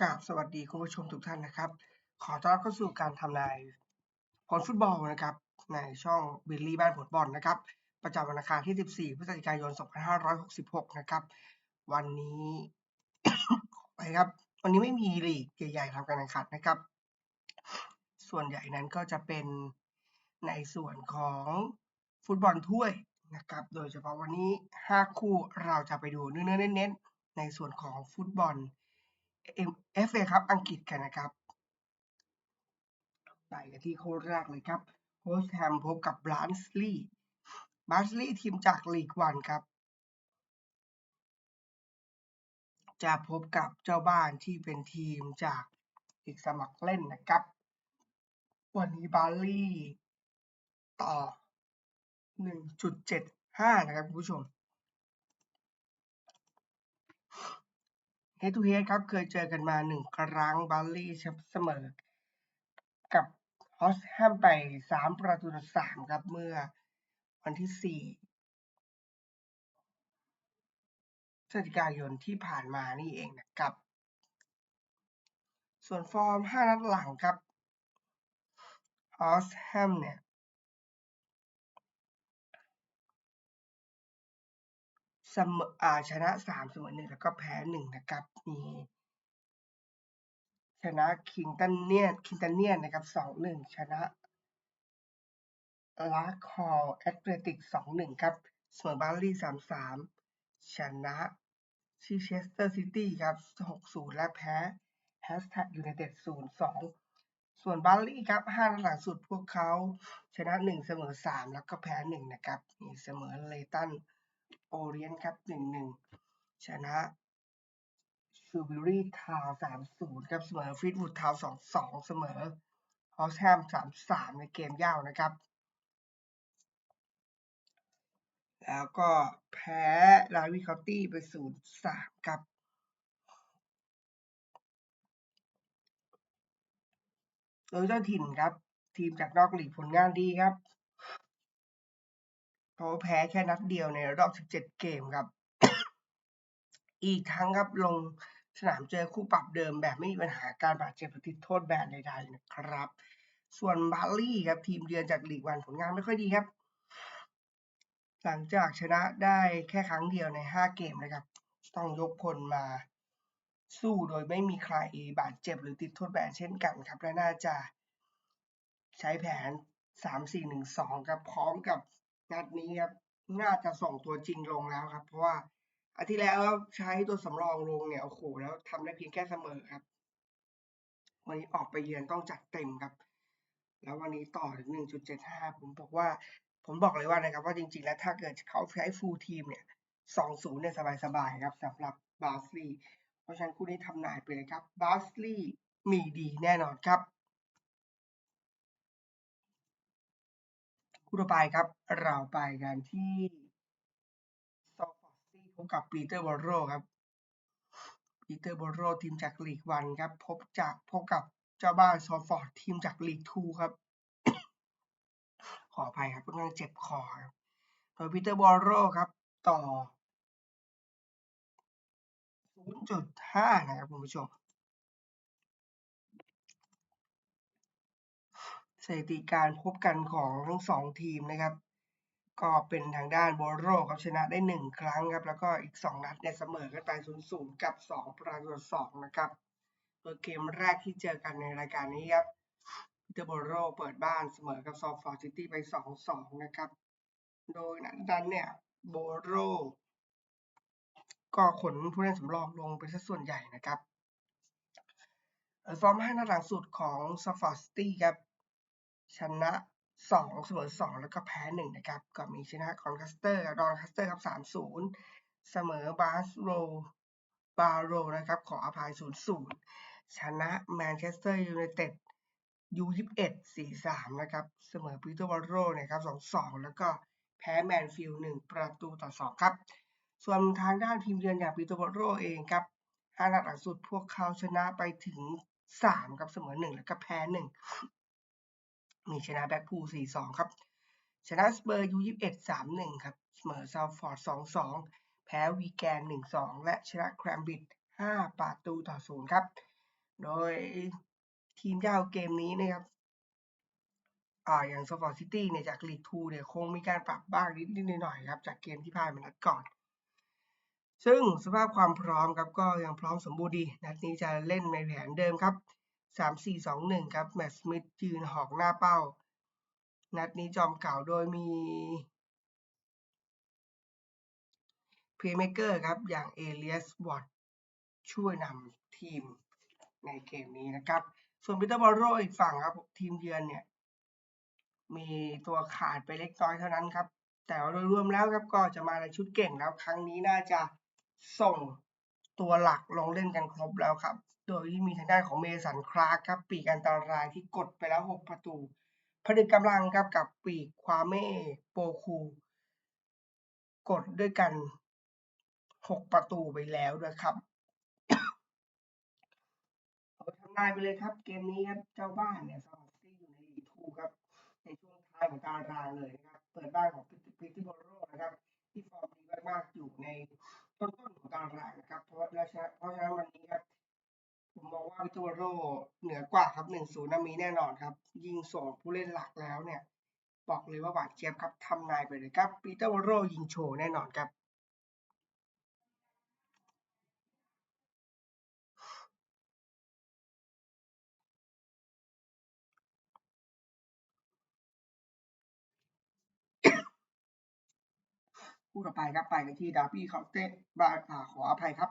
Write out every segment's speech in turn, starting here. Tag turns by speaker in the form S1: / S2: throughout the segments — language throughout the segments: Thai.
S1: กราบสวัสดีคุณผู้ชมทุกท่านนะครับ ขอต้อนรับเข้าสู่การทำนายผลฟุตบอลนะครับ ในช่องบิลลี่บ้านผลบอลนะครับ ประจำวันอังคารที่ 14 พฤศจิกายน 2566 นะครับ วันนี้ไปครับ วันนี้ไม่มีลีกใหญ่ๆทำการแข่งขันนะครับ ส่วนใหญ่นั้นก็จะเป็นในส่วนของฟุตบอลถ้วยนะครับ โดยเฉพาะวันนี้ 5 คู่เราจะไปดูเนื้อๆเน้นๆในส่วนของฟุตบอล เอครับอังกฤษกันนะครับไปกันที่คู่แรกเลยครับโฮสแฮมพบกับบลันสลีย์บลันสลีย์ทีมจากลีกวันครับ จะพบกับเจ้าบ้านที่เป็นทีมจากอีกสมัครเล่นนะครับ วันนี้บาลี่ต่อ 1.75 นะครับคุณผู้ชม เฮดทูเฮดครับเคยเจอกันมาหนึ่งครั้งบัลลี่เสมอ กับฮอสแฮมไปสามประตูต่อสามครับเมื่อวันที่สี่พฤศจิกายนที่ผ่านมานี่เองนะครับ ส่วนฟอร์มห้านัดหลังครับฮอสแฮมเนี่ย เสมออ่าชนะสามเสมอหนึ่งแล้วก็แพ้หนึ่งนะครับมีชนะคิงตันเนียคิงตันเนียนนะครับสองหนึ่งชนะลาคอลแอตเลติกสองหนึ่งครับเสมอบาร์ลี่สามสามชนะชิเชสเตอร์ซิตี้ครับหกศูนย์และแพ้แฮสแท็กยูไนเต็ดศูนย์สองส่วนบาร์ลี่ครับห้าหลังสุดพวกเขาชนะหนึ่งเสมอสามแล้วก็แพ้หนึ่งนะครับมีเสมอเลตัน โอเรียนครับหนึ่งหนึ่งชนะชูบิรี่ทาวสามศูนย์ครับเสมอฟิตวูดทาวสองสองเสมอฮอสแฮมสามสามในเกมยาวนะครับ แล้วก็แพ้ลาวิคอตตี้ไปศูนย์สามครับโดยเจ้าถิ่นครับ ทีมจากนอกลีกผลงานดีครับ เขาแพ้แค่นัดเดียวในรอบ 17 เกมครับ อีกทั้งครับลงสนามเจอคู่ปรับเดิมแบบไม่มีปัญหาการบาดเจ็บติดโทษแบนใดๆนะครับ ส่วนบาร์ลี่ครับทีมเยือนจากลีกวันผลงานไม่ค่อยดีครับ หลังจากชนะได้แค่ครั้งเดียวใน 5 เกมนะครับ ต้องยกพลมาสู้โดยไม่มีใครบาดเจ็บหรือติดโทษแบนเช่นกันครับ และน่าจะใช้แผน 3-4-1-2ครับพร้อมกับ นัดนี้ครับน่าจะส่งตัวจริงลงแล้วครับ เพราะว่าอาทิตย์แล้วใช้ตัวสำรองลงเนี่ยโอ้โหแล้วทำได้เพียงแค่เสมอครับ วันนี้ออกไปเยือนต้องจัดเต็มครับ แล้ววันนี้ต่อถึง 1.75 ผมบอกว่า ผมบอกเลยว่านะครับว่าจริง ๆ แล้วถ้าเกิดเขาใช้ฟูลทีมเนี่ย 2-0 เนี่ยสบายๆครับสำหรับบาสลีเพราะฉะนั้นคู่นี้ทำนายไปเลยครับบาสลีมีดีแน่นอนครับ คู่ต่อไปครับ เราไปกันที่ซอฟอร์ซี่พบกับปีเตอร์บอโรครับปีเตอร์บอโรทีมจากลีกวันครับ พบจากพบกับเจ้าบ้านซอฟอร์ดทีมจากลีกทูครับ ขออภัยครับเพื่อนเจ็บคอครับโดยปีเตอร์บอโรครับ ต่อ 0.5 นะครับคุณผู้ชม สถิติการพบกันของทั้งสองทีมนะครับ ก็เป็นทางด้านโบโรครับชนะได้หนึ่งครั้งครับ แล้วก็อีกสองนัดเนี่ยเสมอกันไปศูนย์ศูนย์กับสองประตูสองนะครับโดยเกมแรกที่เจอกันในรายการนี้ครับพีเตอร์โบโรเปิดบ้านเสมอกับซอฟฟอร์ซิตี้ไปสองสองนะครับ โดยนัดนั้นเนี่ยโบโรก็ขนผู้เล่นสำรองลงเป็นสัดส่วนใหญ่นะครับฟอร์มห้านัดหลังสุดของซอฟฟอร์ซิตี้ครับ ชนะสองเสมอสองแล้วก็แพ้หนึ่งนะครับ ก็มีชนะคอนคัสเตอร์ดอนคัสเตอร์ครับสามศูนย์เสมอบาสโรบาโรนะครับ ขออภัยศูนย์ศูนย์ชนะแมนเชสเตอร์ยูไนเต็ดยูยี่สิบเอ็ดสี่สามนะครับ เสมอปีเตอร์วอลโรนะครับสองสองแล้วก็แพ้แมนฟิลด์หนึ่งประตูต่อสองครับ ส่วนทางด้านทีมเยือนอย่างปีเตอร์วอลโรเองครับห้านัดหลังสุดพวกเขาชนะไปถึงสามครับเสมอหนึ่งแล้วก็แพ้หนึ่ง มีชนะแบ็กพูล4-2ครับ ชนะสเปอร์ยู21 3-1ครับเสมอซาวฟอร์ด2-2แพ้วีแกน1-2และชนะแครมบิด5ประตูต่อ0ครับ โดยทีมเจ้าเกมนี้นะครับอ่าอย่างสปอร์ตซิตี้เนี่ยจากลีกทูเนี่ยคงมีการปรับบ้างนิดนิดหน่อยครับ จากเกมที่ผ่านมานัดก่อน ซึ่งสภาพความพร้อมครับก็ยังพร้อมสมบูรณ์ดี นัดนี้จะเล่นในแผนเดิมครับ 3-4-2-1ครับแมตต์สมิธยืนหอกหน้าเป้า นัดนี้จอมเก่าโดยมีเพลย์เมเกอร์ครับอย่างเอเลียสวอตช่วยนำทีมในเกมนี้นะครับ ส่วนปีเตอร์บอลโรอีกฝั่งครับทีมเยือนเนี่ย มีตัวขาดไปเล็กน้อยเท่านั้นครับ แต่โดยรวมแล้วครับก็จะมาในชุดเก่งแล้วครั้งนี้น่าจะส่ง ตัวหลักลงเล่นกันครบแล้วครับ โดยที่มีทางด้านของเมสันคลาร์ครับ ปีกอันตรายที่กดไปแล้ว 6 ประตูผนึกกำลังครับกับปีกควาเม่โปคูกดด้วยกัน 6 ประตูไปแล้วด้วยครับเอาทำนายไปเลยครับ เกมนี้ครับเจ้าบ้านเนี่ยซาซิตี้อยู่ในลีกทูครับ ในช่วงท้ายของตารางเลยนะครับ เปิดบ้านของพิติติโบโรนะครับ ที่ฟอร์มดีมากๆอยู่ใน ต้นต้นของตารางนะครับ เพราะว่าเพราะฉะนั้นวันนี้ครับผมมองว่าวิติโบโรเหนือกว่าครับหนึ่งศูนย์มีแน่นอนครับ ยิงส่งผู้เล่นหลักแล้วเนี่ย บอกเลยว่าหวานเจี๊ยบครับทำนายไปเลยครับปีเตอร์โบโรยิงโชว์แน่นอนครับ คู่ต่อไปครับไปกันที่ดาร์บี้เคาน์เต้บาอ่าขออภัยครับ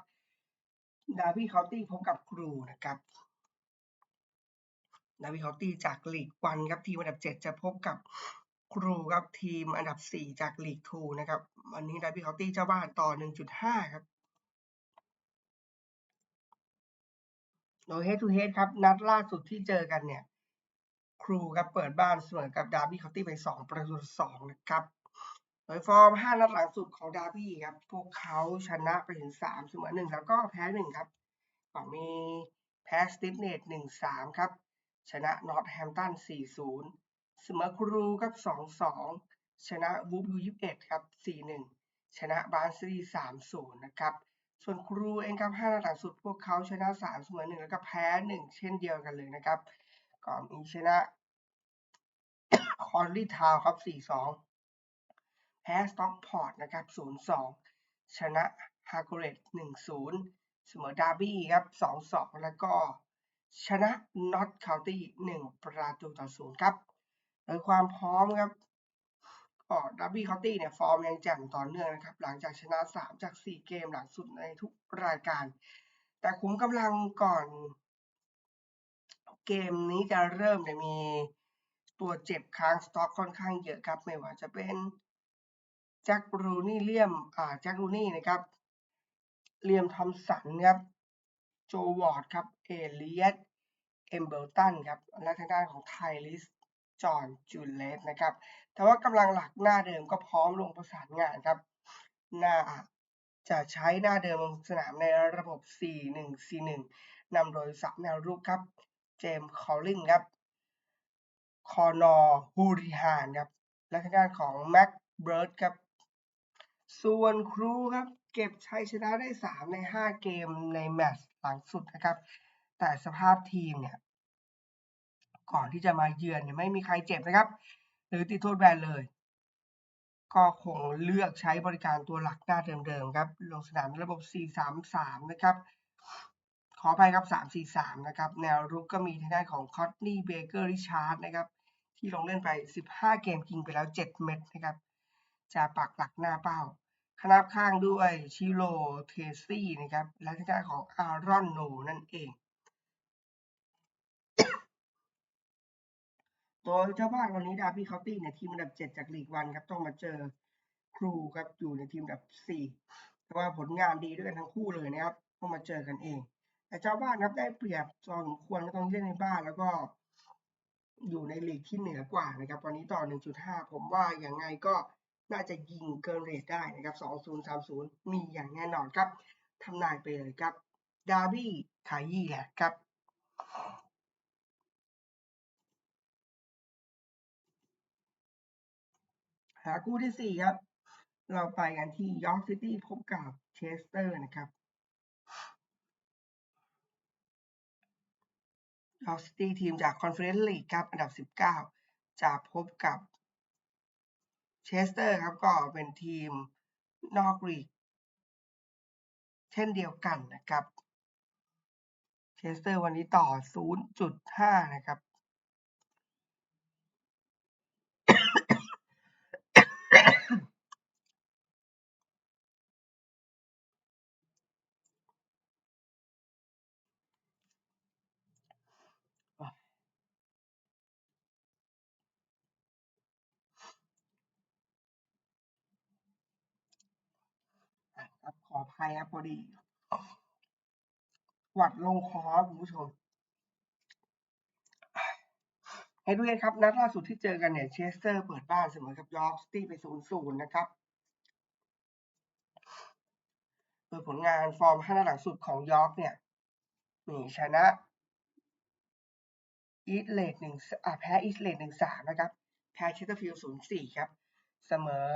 S1: ดาร์บี้เคาน์ตี้พบกับครูนะครับดาร์บี้เคาน์ตี้จากลีกวันครับทีมอันดับ7จะพบกับครูครับทีมอันดับ4จากลีกทูนะครับ วันนี้ดาร์บี้เคาน์ตี้เจ้าบ้านต่อ1.5ครับโดย head to head ครับ นัดล่าสุดที่เจอกันเนี่ย ครูครับเปิดบ้านเสมอกับดาร์บี้เคาน์ตี้ไป2ประตูต่อ2นะครับ โดยฟอร์ม 5 นัดหลังสุดของดาร์บี้ครับ พวกเขาชนะไปถึง 3 เสมอ1แล้วก็แพ้ 1 ครับก่อนมีแพ้สติฟเนต1-3 ครับ ชนะนอตแฮมตัน 4-0 เสมอครูครับ 2-2 ชนะวูฟยู21 ครับ 4-1 ชนะบาร์ซี3-0 นะครับ ส่วนครูเองครับ 5 นัดหลังสุดพวกเขาชนะ 3 เสมอ1แล้วก็แพ้ 1 เช่นเดียวกันเลยนะครับ ก่อนมีชนะคอนลีทาวครับ 4-2 แพ้สต็อกพอร์ตนะครับ0-2 ชนะฮาร์กเรต1-0 เสมอดาร์บี้ครับ2-2 แล้วก็ชนะน็อตคาวตี้1ประตูต่อ0ครับ โดยความพร้อมครับก็ดาร์บี้คาวตี้เนี่ยฟอร์มยังแจ่มต่อเนื่องนะครับ หลังจากชนะ 3 จาก 4 เกมหลังสุดในทุกรายการ แต่ขุมกำลังก่อน เกมนี้จะเริ่มเนี่ยมีตัวเจ็บค้างสต็อกค่อนข้างเยอะครับ ไม่ว่าจะเป็น แจ็ครูนี่เลียมอ่าแจ็ครูนี่นะครับเลียมทอมสันครับโจวอร์ดครับเอเลียตเอมเบลตันครับและทางด้านของไทลิสจอห์นจูเลสนะครับ แต่ว่ากำลังหลักหน้าเดิมก็พร้อมลงประสานงานครับ หน้าจะใช้หน้าเดิมลงสนามในระบบ 4-1-4-1นำโดยสับแนวรุกครับ เจมส์คอลลินครับ คอนอร์ฮูริฮานครับ และทางด้านของแม็กเบิร์ดครับ ส่วนครูครับเก็บชัยชนะได้ 3 ใน 5 เกมในแมตช์หลังสุดนะครับ แต่สภาพทีมเนี่ยก่อนที่จะมาเยือนเนี่ยไม่มีใครเจ็บนะครับ หรือติดโทษแบนเลย ก็คงเลือกใช้บริการตัวหลักหน้าเดิมๆครับ ลงสนามระบบ 4-3-3 นะครับ ขออภัยครับ 3-4-3 นะครับ แนวรุกก็มีทางด้านของคอตนี่เบเกอร์ริชาร์ดนะครับ ที่ลงเล่นไป 15 เกมยิงไปแล้ว 7 เม็ดนะครับ จะปักหลักหน้าเป้าขนาบข้างด้วยชิโรเทซี่นะครับและทางด้านของอารอนโนนั่นเองโดยเจ้าบ้านวันนี้ดาร์บี้เคาตี้เนี่ยทีมอันดับ 7 จากลีกวันครับต้องมาเจอครูครับอยู่ในทีมอันดับ 4 แต่ว่าผลงานดีด้วยกันทั้งคู่เลยนะครับต้องมาเจอกันเอง แต่เจ้าบ้านครับได้เปรียบพอสมควรก็ต้องเล่นในบ้านแล้วก็อยู่ในลีกที่เหนือกว่านะครับวันนี้ต่อ 1.5 ผมว่าอย่างไงก็ น่าจะยิงเกินเรทได้นะครับ2030 มีอย่างแน่นอนครับทำนายไปเลยครับ ดาร์บี้ขายยี่แหละครับหาคู่ที่ 4 ครับ เราไปกันที่ยอร์กซิตี้พบกับเชสเตอร์นะครับยอร์กซิตี้ทีมจากคอนเฟอเรนซ์ลีกครับ อันดับ 19 จะพบกับ เชสเตอร์ครับก็เป็นทีมนอกลีก เช่นเดียวกันนะครับ เชสเตอร์วันนี้ต่อ 0.5 นะครับครับขออภัย ครับพอดีหวัดลงคอครับคุณผู้ชมให้ดูกันครับ นัดล่าสุดที่เจอกันเนี่ยเชสเตอร์เปิดบ้านเสมอกับยอร์กซิตี้ไป0-0นะครับโดผลงานฟอร์ม5นัดหลังสุดของยอร์กเนี่ยมีชนะอีสเลดหนึ่งอ่าแพ้อีสเลดหนึ่งสามนะครับ แพ้เชสเตอร์ฟิลด์ศูนย์สี่ครับ เสมอ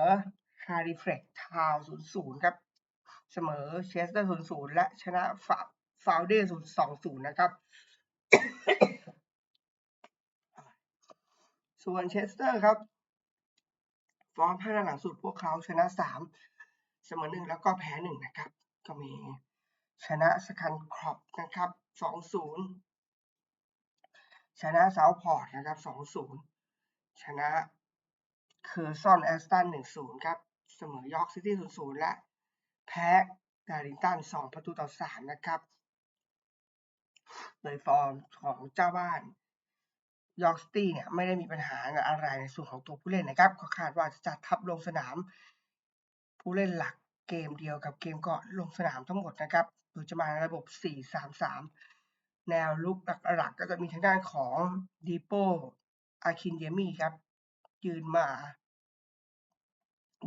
S1: ฮาริเฟรกทาวศูนย์ศูนย์ครับ เสมอเชสเตอร์ศูนย์ศูนย์และชนะฟาฟาวเดย์ศูนย์สองศูนย์นะครับ ส่วนเชสเตอร์ครับ ฟอร์มห้านหลังสุดพวกเขาชนะสามเสมอหนึ่งแล้วก็แพ้หนึ่งนะครับ ก็มีชนะสคันครอปนะครับสองศูนย์ชนะเซาพอร์ตนะครับสองศูนย์ชนะเคอร์ซอนแอสตันหนึ่งศูนย์ครับ เสมอยอร์กซิตี้ศูนย์ศูนย์และ แพ้ดาริงตันสองประตูต่อสามนะครับโดยฟอร์มของเจ้าบ้านยอร์กซิตี้เนี่ยไม่ได้มีปัญหาอะไรในส่วนของตัวผู้เล่นนะครับก็คาดว่าจะจัดทัพลงสนาม ผู้เล่นหลักเกมเดียวกับเกมก่อนลงสนามทั้งหมดนะครับโดยจะมาในระบบ 4-3-3 แนวลุกหลักๆก็จะมีทางด้านของดีโปอาคินเยมี่ครับ ยืนมา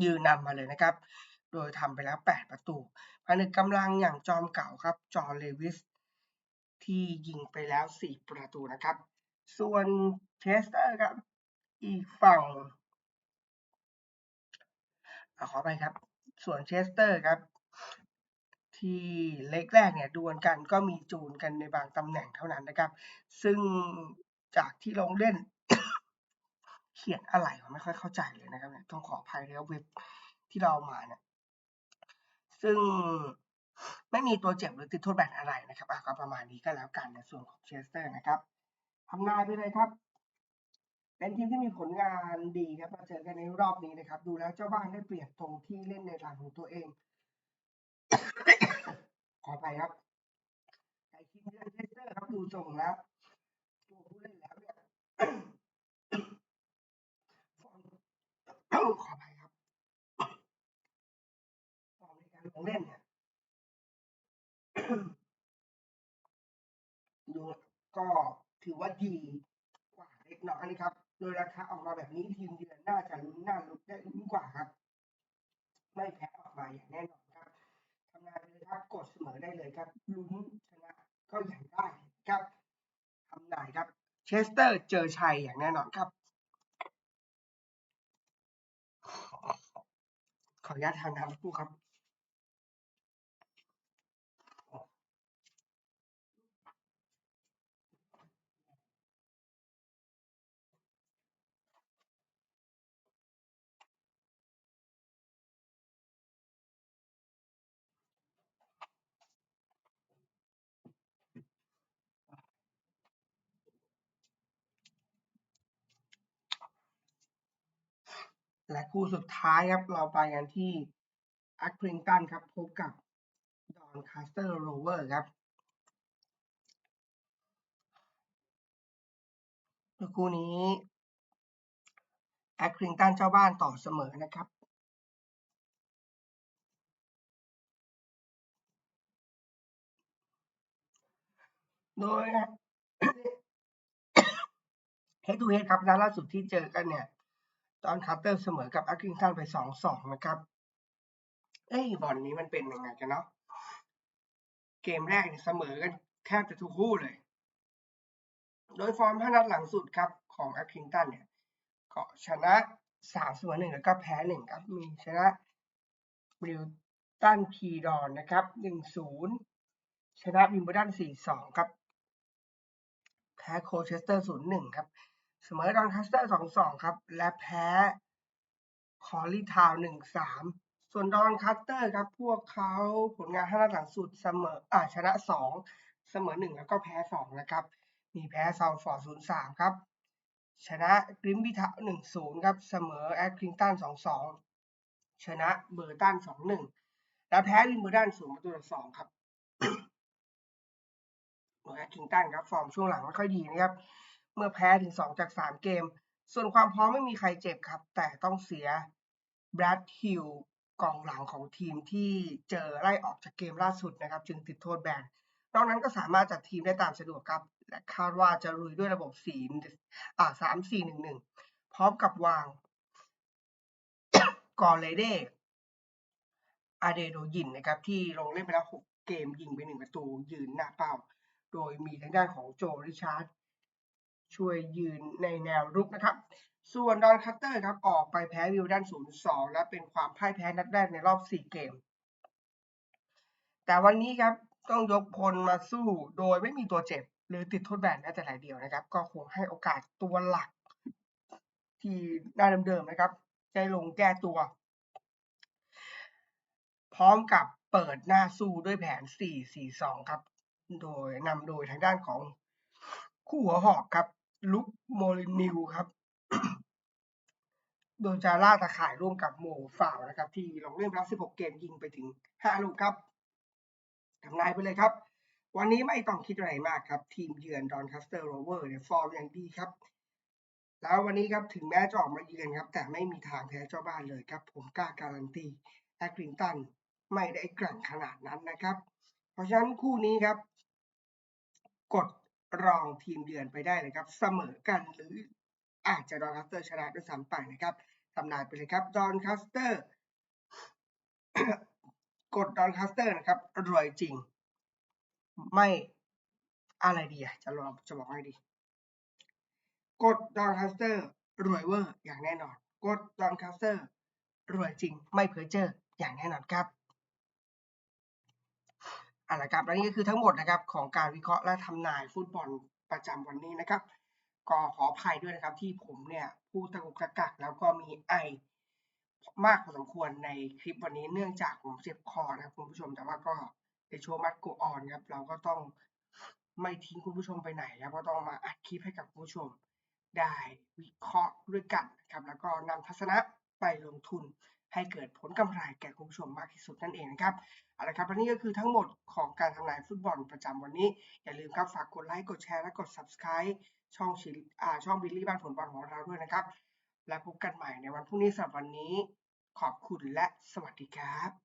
S1: ยืนนำมาเลยนะครับ โดยทำไปแล้ว 8 ประตูภายในกำลังอย่างจอมเก่าครับ จอห์เลวิส ที่ยิงไปแล้ว 4 ประตูนะครับ ส่วนเชสเตอร์ครับ อีกฝั่งอขอไปครับ ส่วนเชสเตอร์ครับ ที่เล็กแรกเนี่ยดวลกันก็มีจูนกันในบางตำแหน่งเท่านั้นนะครับ ซึ่งจากที่ลงเล่นเขียนอะไรผมไม่ค่อยเข้าใจเลยนะครับเนี่ยต้องขออภัยแล้วเว็บที่เรามาเนี่ย ซึ่งไม่มีตัวเจ็บหรือติดโทษแบนอะไรนะครับอะก็ประมาณนี้ก็แล้วกันในส่วนของเชสเตอร์นะครับทำนายไปเลยครับ เป็นทีมที่มีผลงานดีครับมาเจอกันในรอบนี้นะครับ ดูแล้วเจ้าบ้านได้เปรียบตรงที่เล่นในหลังของตัวเอง ขอไปครับไอทีมเชสเตอร์ครับดูทรงแล้วตัวผู้เล่นแล้วเนี่ยขอไปครับฟ องเล่นเนี่ยดูก็ถือว่าดีกว่าเล็กน้อยนะครับ โดยราคาออกมาแบบนี้ทีมเยือนน่าจะลุ้นน่าลุ้นได้ลุ้นกว่าครับ ไม่แพ้ออกมาอย่างแน่นอนครับทำงานไปเลยครับกดเสมอได้เลยครับลุ้นชนะก็อย่างได้ครับทำนายครับ เชสเตอร์เจอชัยอย่างแน่นอนครับ ขออนุญาตทานน้ำคู่ครับ และคู่สุดท้ายครับเราไปกันที่แอคพริงตันครับพบกับดอนคาสเตอร์โรเวอร์ครับคู่นี้แอคพริงตันเจ้าบ้านต่อเสมอนะครับโดยเฮดทูเฮดครับนัดล่าสุดที่เจอกันเนี่ย ตอนคาร์เตอร์เสมอกับแอคพริงตันไปสองสองนะครับ เอ้ยบอลนี้มันเป็นยังไงกันเนาะ เกมแรกเนี่ยเสมอกันแทบจะทุกคู่เลย โดยฟอร์มห้านัดหลังสุดครับของแอคพริงตันเนี่ยก็ชนะสามเสมอหนึ่งแล้วก็แพ้หนึ่งครับ มีชนะบริวตันคีดอนนะครับหนึ่งศูนย์ชนะวิมเบิลดันสี่สองครับ แพ้โคเชสเตอร์0-1ครับ เสมอดอนคัสเตอร์2-2ครับ และแพ้คอลลีทาว1-3ส่วนดอนคัสเตอร์ครับพวกเขาผลงานห้านัดหลังสุดเสมออ่าชนะ2เสมอ1แล้วก็แพ้2นะครับ มีแพ้ซาวฟอร์ด0-3ครับ ชนะกริมบิทะ1-0ครับ เสมอแอคคิงตัน2-2ชนะเบอร์ตัน2-1และแพ้วินเบอร์ดัน0ประตูต่อ2ครับโดยแอคคิงตันครับฟอร์มช่วงหลังไม่ค่อยดีนะครับ เมื่อแพ้ถึง 2 จาก 3 เกม ส่วนความพร้อมไม่มีใครเจ็บครับ แต่ต้องเสียแบรดฮิลกองหลังของทีมที่เจอไล่ออกจากเกมล่าสุดนะครับ จึงติดโทษแบนนอกนั้นก็สามารถจัดทีมได้ตามสะดวกครับ และคาดว่าจะลุยด้วยระบบ4อ่า3 4 1 1 พร้อมกับวางกอเลเดอาเดโดยินนะครับ ที่ลงเล่นไปแล้ว 6 เกมยิงไป 1 ประตูยืนหน้าเป้า โดยมีทางด้านของโจริชาร์ด ช่วยยืนในแนวรุกนะครับ ส่วนดอนคัตเตอร์ครับออกไปแพ้วิลดัน0-2 และเป็นความพ่ายแพ้นัดแรกในรอบ 4 เกม แต่วันนี้ครับต้องยกพลมาสู้โดยไม่มีตัวเจ็บ หรือติดโทษแบนแม้แต่รายเดียวนะครับ ก็คงให้โอกาสตัวหลัก ที่หน้าเดิมๆนะครับได้ลงแก้ตัว พร้อมกับเปิดหน้าสู้ด้วยแผน 4-4-2 ครับ โดยนำโดยทางด้านของคู่หัวหอกครับ ลุกโมลินิวครับ โดยจะล่าตะข่ายร่วมกับโมฝ่าวนะครับ ที่ลงเล่นไปแล้ว16 เกมยิงไปถึง 5 ลูกครับทำนายไปเลยครับ วันนี้ไม่ต้องคิดอะไรมากครับ ทีมเยือนดอนคัสเตอร์โรเวอร์เนี่ยฟอร์มอย่างดีครับ แล้ววันนี้ครับถึงแม้จะออกมาเยือนครับ แต่ไม่มีทางแพ้เจ้าบ้านเลยครับ ผมกล้าการันตีแอคลิงตันไม่ได้แกร่งขนาดนั้นนะครับ เพราะฉะนั้นคู่นี้ครับ กด รองทีมเยือนไปได้เลยครับ เสมอกันหรืออาจจะดอนคัสเตอร์ชนะด้วยซ้ำไปนะครับทำนายไปเลยครับดอนคัสเตอร์กดดอนคัสเตอร์นะครับรวยจริง ไม่อะไรดีอะจะลองจะบอกไงดี กดดอนคัสเตอร์รวยเวอร์อย่างแน่นอน กดดอนคัสเตอร์รวยจริง ไม่เพ้อเจ้ออย่างแน่นอนครับ อาละครับและนี่ก็คือทั้งหมดนะครับของการวิเคราะห์และทำนายฟุตบอลประจำวันนี้นะครับ ก็ขออภัยด้วยนะครับที่ผมเนี่ยพูดตะกุกตะกักแล้วก็มีไอมากพอสมควรในคลิปวันนี้เนื่องจากผมเจ็บคอนะครับคุณผู้ชมแต่ว่าก็ในโชว์มัดกูออนครับเราก็ต้องไม่ทิ้งคุณผู้ชมไปไหนแล้วก็ต้องมาอัดคลิปให้กับคุณผู้ชมได้วิเคราะห์ด้วยกันครับแล้วก็นำทัศนะไปลงทุน ให้เกิดผลกำไรแก่คุณผู้ชมมากที่สุดนั่นเองนะครับเอาละครับวันนี้ก็คือทั้งหมดของการทำนายฟุตบอลประจำวันนี้ อย่าลืมครับฝากกดไลค์กดแชร์และกด subscribe ช่องชิลอ่าช่องบิลลี่บ้านผลบอลของเราด้วยนะครับ และพบกันใหม่ในวันพรุ่งนี้สำหรับวันนี้ ขอบคุณและสวัสดีครับ